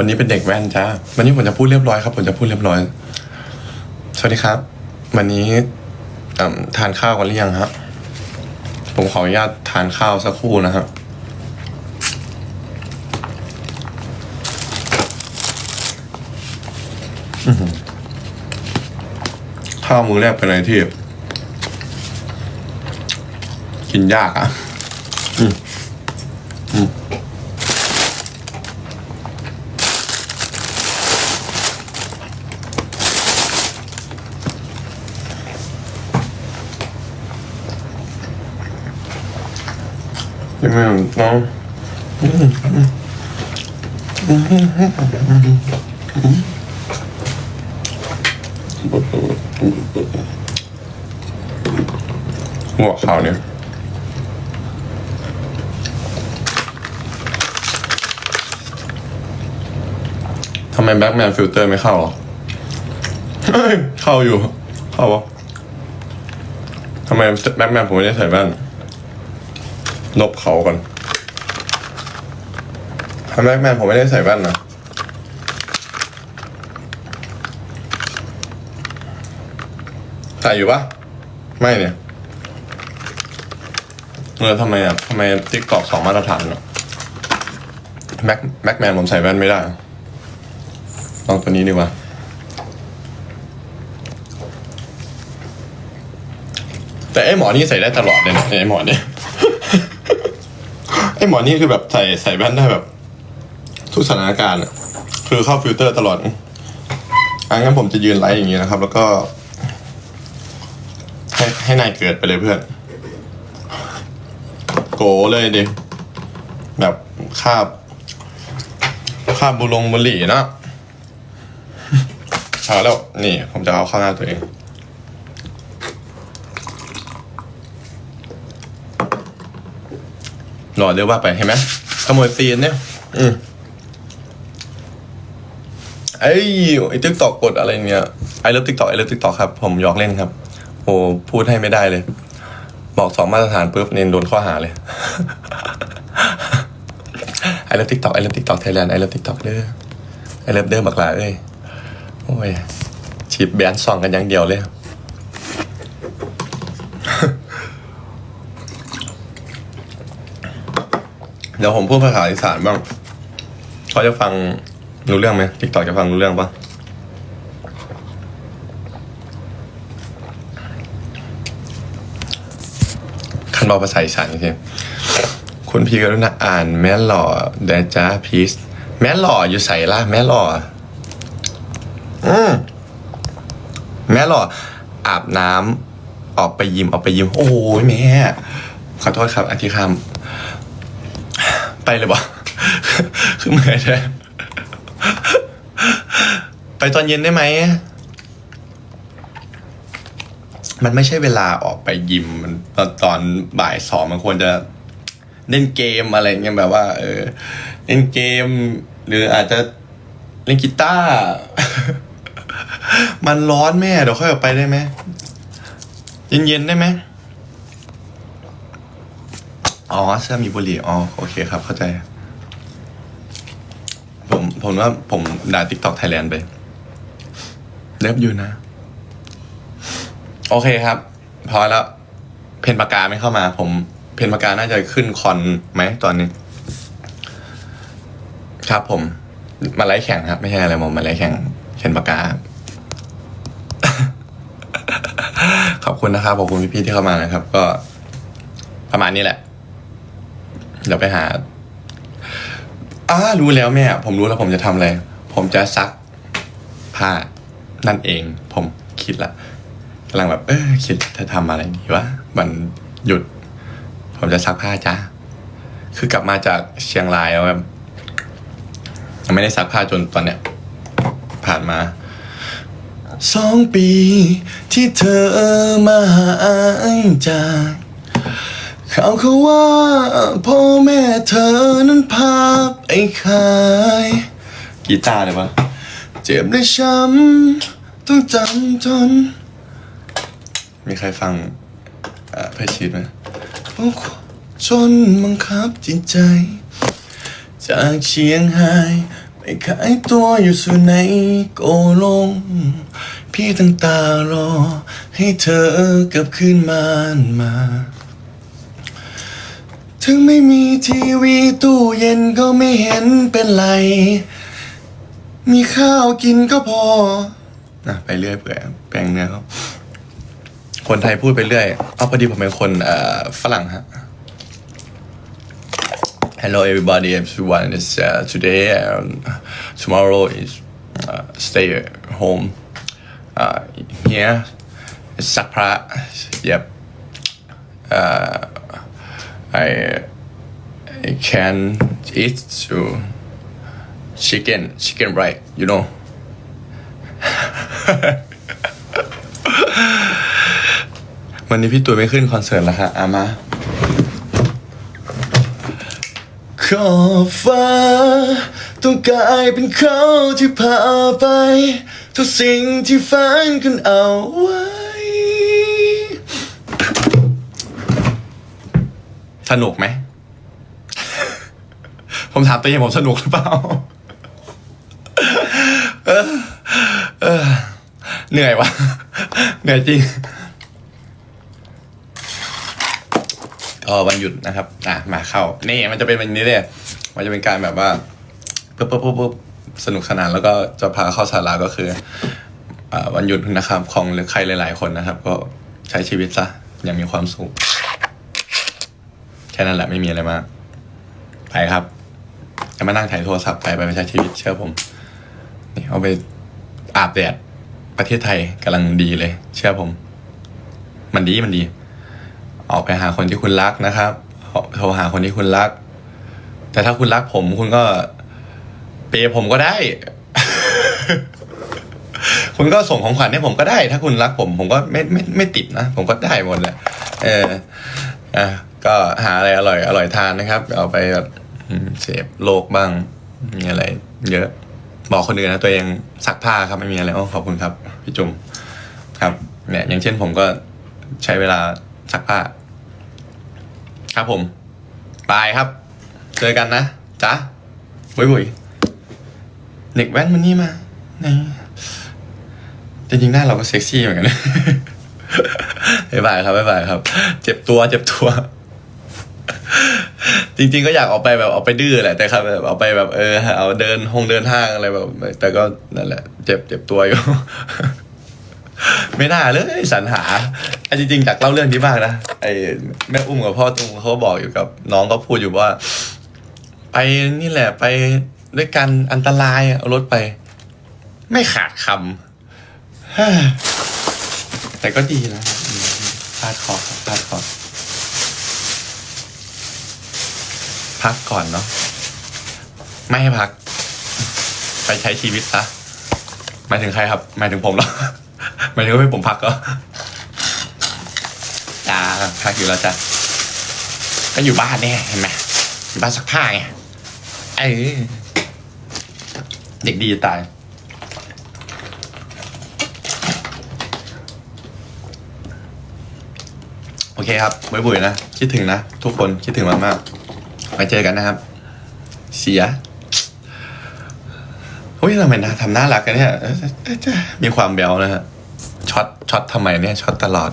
วันนี้เป็นเด็กแว่นจ้าวันนี้ผมจะพูดเรียบร้อยครับผมจะพูดเรียบร้อย สวัสดีครับ วันนี้ทานข้าวกันหรือยังครับผมขออนุญาตทานข้าวสักครู่นะครับข้าวมือแรกเป็นอะไรที่ กินยากอะ อืม ยังไงน้องหัวข่าวเนี่ยทำไมแบ็กแมนฟิลเตอร์ไม่เข้าหรอเข้าอยู่ เข้าปะทำไมแบ็กแมนผมไม่ได้ใส่แว่น ลบเขาก่อนทำแรกแมนผมไม่ได้ใส่แว่นนะใส่อยู่ปะไม่เนี่ยเออทำไมอะทำไมติ๊กกรอกสองมาตรฐานอะแม็กแม็กแมนผมใส่แว่นไม่ได้ลองตัวนี้ดีกว่าแต่ไอ้หมอนี่ใส่ได้ตลอดเลยนะไอ้หมอนี่ ไอหมอนี่คือแบบใส่ใส่แว่นได้แบบ ทุกสถานการณ์อะคือเข้าฟิลเตอร์ตลอดอังั้นผมจะยืนไลฟ์อย่างนี้นะครับ แล้วก็ ให้ให้นายเกิดไปเลยเพื่อน โกเลยดิ แบบคาบคาบบุลงบุหรี่นะเอาแล้วนี่ ผมจะเอาเข้าหน้าตัวเอง หล่อเรียกว่าไปเห็นไหมขโมยซีนเนี่ย อืมไอ้ไอ้ติ๊กตอกกดอะไรเนี่ยไอ้เลิฟติ๊กตอกไอ้เลิฟติ๊กตอกครับ ผมยอกเล่นครับ โอ้พูดให้ไม่ได้เลย บอกสองมาตรฐานปุ๊บเนนโดนข้อหาเลยไอ้เลิฟติ๊กตอกไอ้เลิฟติ๊กตอกไทยแลนด์ไอ้เลิฟติ๊กตอกเด้อไอ้เลิฟเด้อบักหลาเอ้ยโอ้ยฉีดแบนซองกันอย่างเดียวเลย เดี๋ยวผมพูดภาษาอีสานบ้างเขาจะฟังรู้เรื่องไหมติ๊กต็อกจะฟังรู้เรื่องปะคันบอกภาษาอีสานจริงคุณพี่กรุณาอ่าน แม่หล่อเดจ้าพีสแม่หล่ออยู่ใส่ละแม่หล่ออืมแม่หล่ออาบน้ำออกไปยิมออกไปยิม โอ้ยแม่ ขอโทษครับอธิคำ ไปเลยบ่คือเมื่อยใช่ไปตอนเย็นได้ไหม มันไม่ใช่เวลาออกไปยิมมันตอนตอนบ่ายสองมันควรจะเล่นเกมอะไรเงี้ยแบบว่า เออ เล่นเกม หรืออาจจะเล่นกีตาร์มันร้อนแม่เดี๋ยวค่อยออกไปได้ไหมเย็นๆได้ไหม อ๋อเสื้อมีบุหรี่อ๋อโอเคครับ เข้าใจ ผมผมว่าผมด่า TikTok Thailand ไปเล็บอยู่นะ โอเคครับ พอแล้ว เพนปากกาไม่เข้ามา ผม เพนปากกาน่าจะขึ้นคอนไหมตอนนี้ ครับผม มาไลฟ์แข่งครับ ไม่ใช่อะไรผมมาไลฟ์แข่งเพนปากกา ขอบคุณนะครับ ขอบคุณพี่ๆที่เข้ามานะครับ ก็ประมาณนี้แหละ เดี๋ยวไปหาอ้ารู้แล้วแม่ ผมรู้แล้วผมจะทำอะไร ผมจะซักผ้านั่นเอง ผมคิดละกำลังแบบ เออคิดจะทำอะไรดีวะมันหยุด ผมจะซักผ้าจ้าคือกลับมาจากเชียงรายแล้วแบบยังไม่ได้ซักผ้าจนตอนเนี้ย ผ่านมาสองปี ที่เธอมาหายจาก ขาเขาว่าพ่อแม่เธอนั้นพาไปขายกีตาร์เลยปะเจ็บและช้ำต้องจำทนมีใครฟังเอ่อเพชรชีดไหมจนบังคับจิตใจ จากเชียงรายไปให้ขายตัวอยู่ส่วนไหนโกลง พี่ตั้งตารอ ให้เธอกลับคืนมานมา ถึงไม่มีทีวีตู้เย็นก็ไม่เห็นเป็นไร มีข้าวกินก็พอนะไปเรื่อยเปื่อยแปลงเนื้อเขาคนไทยพูดไปเรื่อย เอาพอดีผมเป็นคนเอ่อฝรั่งฮะ Hello everybody everyone is uh, today um, tomorrow is uh, stay at home uh, here is Sakra yep uh, I I can eat to chicken chicken right you know วันนี้พี่ตัวไม่ขึ้นคอนเสิร์ตแล้วค่ะอามาขอบฟ้าต้องกลายเป็นเขาที่พาไป ทุกสิ่งที่ฝันกันเอาไว้ สนุกไหม ผมถามตัวเองผมสนุกหรือเปล่าเหนื่อยวะเหนื่อยจริงก็วันหยุดนะครับ อะ มาเข้า นี่มันจะเป็นแบบนี้เลยมันจะเป็นการแบบว่าปุ๊บปุ๊บปุ๊บปุ๊บสนุกสนานแล้วก็จะพาเข้าสาระก็คืออ่าวันหยุดนะครับ ของหรือใครหลาย ๆ คนนะครับ ก็ใช้ชีวิตซะอย่างมีความสุข ค่นั้นแหละไม่มีอะไรมาก ไปครับจะมานั่งถ่ายโทรศัพท์ไปไปไปใช้ชีวิตเชื่อผมนี่เอาไปอาบแดดประเทศไทยกำลังดีเลย เชื่อผม มันดีมันดี ออกไปหาคนที่คุณรักนะครับโทรหาคนที่คุณรัก แต่ถ้าคุณรักผมคุณก็เปย์ผมก็ได้ คุณก็ส่งของขวัญให้ผมก็ได้ ถ้าคุณรักผม ผมก็ไม่ไม่ไม่ติดนะ ผมก็ได้หมดแหละ เอออะ ก็หาอะไรอร่อยอร่อยทานนะครับ เอาไปแบบเสพโลกบ้าง มีอะไร เยอะ บอกคนอื่นนะตัวเองซักผ้าครับไม่มีอะไรโอ้ขอบคุณครับ พี่จุ๋มครับ เนี่ย อย่างเช่นผมก็ใช้เวลาซักผ้า ครับผมบายครับ เจอกันนะจ๊ะบุยบุยเด็กแว่นมันนี่มาไหนจริงๆหน้าเราก็เซ็กซี่เหมือนกันบ๊ายบายครับบ๊ายบายครับ เจ็บตัวเจ็บตัว จริงๆก็อยากออกไปแบบออกไปดื้อแหละแต่ครับแบบเอาไปแบบเออเอาเดินห้องเดินห้างอะไรแบบ แต่ก็นั่นแหละ เจ็บเจ็บตัวอยู่ ไม่น่าเลยสรรหาไอ้จริงๆจากเล่าเรื่องนี้บ้างนะไอ้แม่อุ้มกับพ่อตุงเขาบอกอยู่กับ น้องก็พูดอยู่ว่า ไปนี่แหละไปด้วยกันอันตรายเอารถไป ไม่ขาดคำฮ่าแต่ก็ดีนะพลาดคอพลาดคอ พักก่อนเนาะไม่ให้พัก ไปใช้ชีวิตซะหมายถึงใครครับหมายถึงผมเหรอหมายถึงว่าให้ผมพักก็จ้าพักอยู่แล้วจ้ะก็อยู่บ้านเนี่ยเห็นไหมอยู่บ้านซักผ้าไงเออเด็กดีจะตายโอเคครับบุยบุยนะ คิดถึงนะ ทุกคนคิดถึงมากๆ ไว้เจอกันนะครับ เสียเฮ้ยทำไมนะทำน่ารักกันเนี่ยเอ้ยเอ้ยเอ้ยมีความแบวนะฮะช็อตช็อตทำไมเนี่ยช็อตตลอด